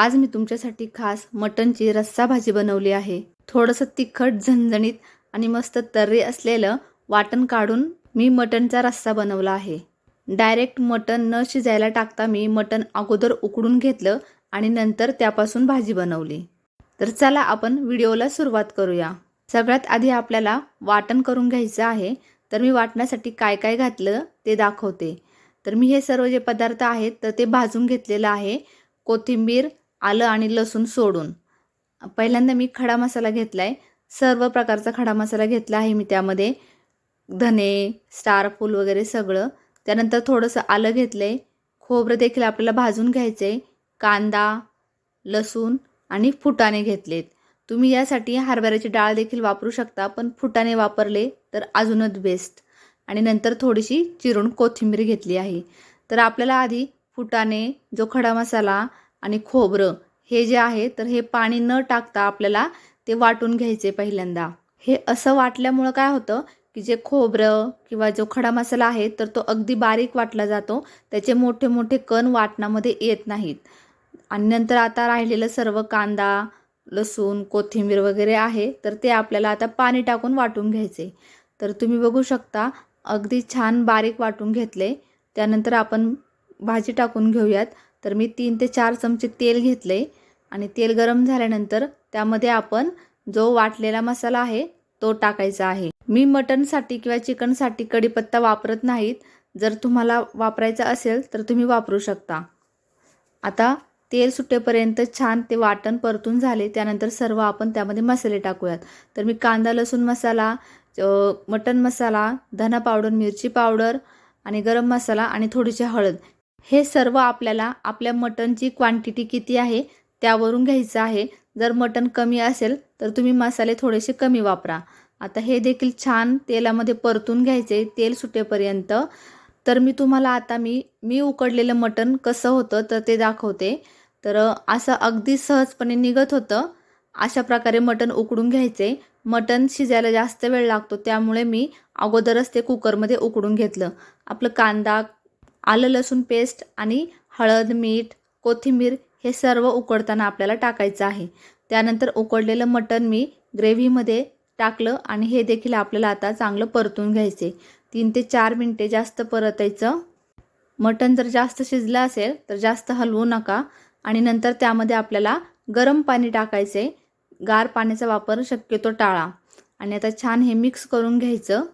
आज मी तुमच्यासाठी खास मटणची रस्सा भाजी बनवली आहे. थोडंसं तिखट झणझणीत आणि मस्त तर्री असलेलं वाटण काढून मी मटणचा रस्सा बनवला आहे. डायरेक्ट मटण न शिजायला टाकता मी मटण अगोदर उकडून घेतलं आणि नंतर त्यापासून भाजी बनवली. तर चला आपण व्हिडिओला सुरुवात करूया. सगळ्यात आधी आपल्याला वाटण करून घ्यायचं आहे. तर मी वाटण्यासाठी काय काय घातलं ते दाखवते. तर मी हे सर्व जे पदार्थ आहेत तर ते भाजून घेतलेलं आहे. कोथिंबीर आलं आणि लसूण सोडून. पहिल्यांदा मी खडा मसाला घेतला आहे सर्व प्रकारचा खडा मसाला घेतला आहे मी त्यामध्ये. धने स्टार फूल वगैरे सगळं. त्यानंतर थोडंसं आलं घेतलं आहे खोबरं देखील आपल्याला भाजून घ्यायचं आहे कांदा लसूण आणि फुटाणे घेतलेत. तुम्ही यासाठी हरभऱ्याची डाळ देखील वापरू शकता पण फुटाणे वापरले तर अजूनच बेस्ट आणि नंतर थोडीशी चिरून कोथिंबीर घेतली आहे. तर आपल्याला आधी फुटाणे जो खडा मसाला आणि खोबरं हे जे आहे तर हे पाणी न टाकता आपल्याला ते वाटून घ्यायचे पहिल्यांदा. हे असं वाटल्यामुळं काय होतं की जे खोबरं किंवा जो खडा मसाला आहे तर तो अगदी बारीक वाटला जातो. त्याचे मोठे मोठे कण वाटणामध्ये येत नाहीत. आणि नंतर आता राहिलेलं सर्व कांदा लसूण कोथिंबीर वगैरे आहे तर ते आपल्याला आता पाणी टाकून वाटून घ्यायचे. तर तुम्ही बघू शकता अगदी छान बारीक वाटून घेतले. त्यानंतर आपण भाजी टाकून घेऊयात. तर मी तीन ते चार चमचे तेल घेतले आणि तेल गरम झाल्यानंतर त्यामध्ये आपण जो वाटलेला मसाला आहे तो टाकायचा आहे. मी मटनसाठी किंवा चिकनसाठी कढीपत्ता वापरत नाहीत. जर तुम्हाला वापरायचा असेल तर तुम्ही वापरू शकता. आता तेल सुटेपर्यंत छान ते वाटण परतून झाले. त्यानंतर सर्व आपण त्यामध्ये मसाले टाकूयात. तर मी कांदा लसूण मसाला मटन मसाला धना पावडर मिरची पावडर आणि गरम मसाला आणि थोडीशी हळद हे सर्व आपल्याला आपल्या मटनची क्वांटिटी किती आहे त्यावरून घ्यायचं आहे. जर मटण कमी असेल तर तुम्ही मसाले थोडेसे कमी वापरा. आता हे देखील छान तेलामध्ये परतून घ्यायचे तेल सुटेपर्यंत. तर मी तुम्हाला आता मी मी उकडलेलं मटण कसं होतं तर ते दाखवते. तर असं अगदी सहजपणे निघत होतं. अशा प्रकारे मटण उकडून घ्यायचे. मटण शिजायला जास्त वेळ लागतो त्यामुळे मी अगोदरच ते कुकरमध्ये उकडून घेतलं. आपलं कांदा आलं लसूण पेस्ट आणि हळद मीठ कोथिंबीर हे सर्व उकडताना आपल्याला टाकायचं आहे. त्यानंतर उकडलेलं मटण मी ग्रेव्हीमध्ये टाकलं आणि हे देखील आपल्याला आता चांगलं परतून घ्यायचे. तीन ते चार मिनटे जास्त परतायचं. मटण जर जास्त शिजलं असेल तर जास्त हलवू नका आणि नंतर त्यामध्ये आपल्याला गरम पाणी टाकायचे. गार पाण्याचा वापर शक्यतो टाळा. आणि आता छान हे मिक्स करून घ्यायचं.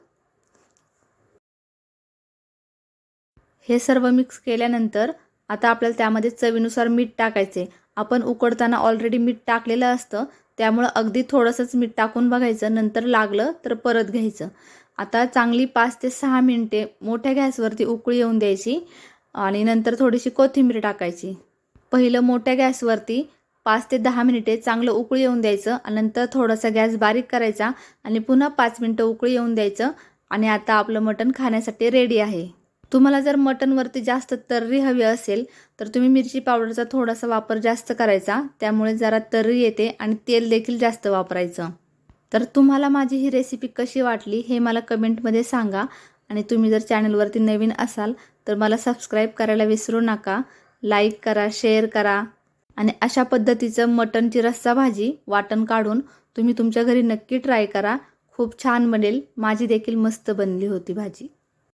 हे सर्व मिक्स केल्यानंतर आता आपल्याला त्यामध्ये चवीनुसार मीठ टाकायचे. आपण उकडताना ऑलरेडी मीठ टाकलेलं असतं त्यामुळं अगदी थोडंसंच मीठ टाकून बघायचं नंतर लागलं तर परत घ्यायचं. आता चांगली पाच ते सहा मिनटे मोठ्या गॅसवरती उकळी येऊन द्यायची आणि नंतर थोडीशी कोथिंबीर टाकायची. पहिलं मोठ्या गॅसवरती पाच ते दहा मिनिटे चांगलं उकळी येऊन द्यायचं आणि नंतर थोडासा गॅस बारीक करायचा आणि पुन्हा पाच मिनटं उकळी येऊन द्यायचं आणि आता आपलं मटण खाण्यासाठी रेडी आहे. तुम्हाला जर मटनवरती जास्त तर्री हवी असेल तर तुम्ही मिरची पावडरचा थोडासा वापर जास्त करायचा. त्यामुळे जरा तर्री येते आणि तेल देखील जास्त वापरायचं. तर तुम्हाला माझी ही रेसिपी कशी वाटली हे मला कमेंटमध्ये सांगा. आणि तुम्ही जर चॅनलवरती नवीन असाल तर मला सबस्क्राईब करायला विसरू नका. लाईक करा शेअर करा. आणि अशा पद्धतीचं मटनची रस्सा भाजी वाटण काढून तुम्ही तुमच्या घरी नक्की ट्राय करा. खूप छान बनेल. माझी देखील मस्त बनली होती भाजी.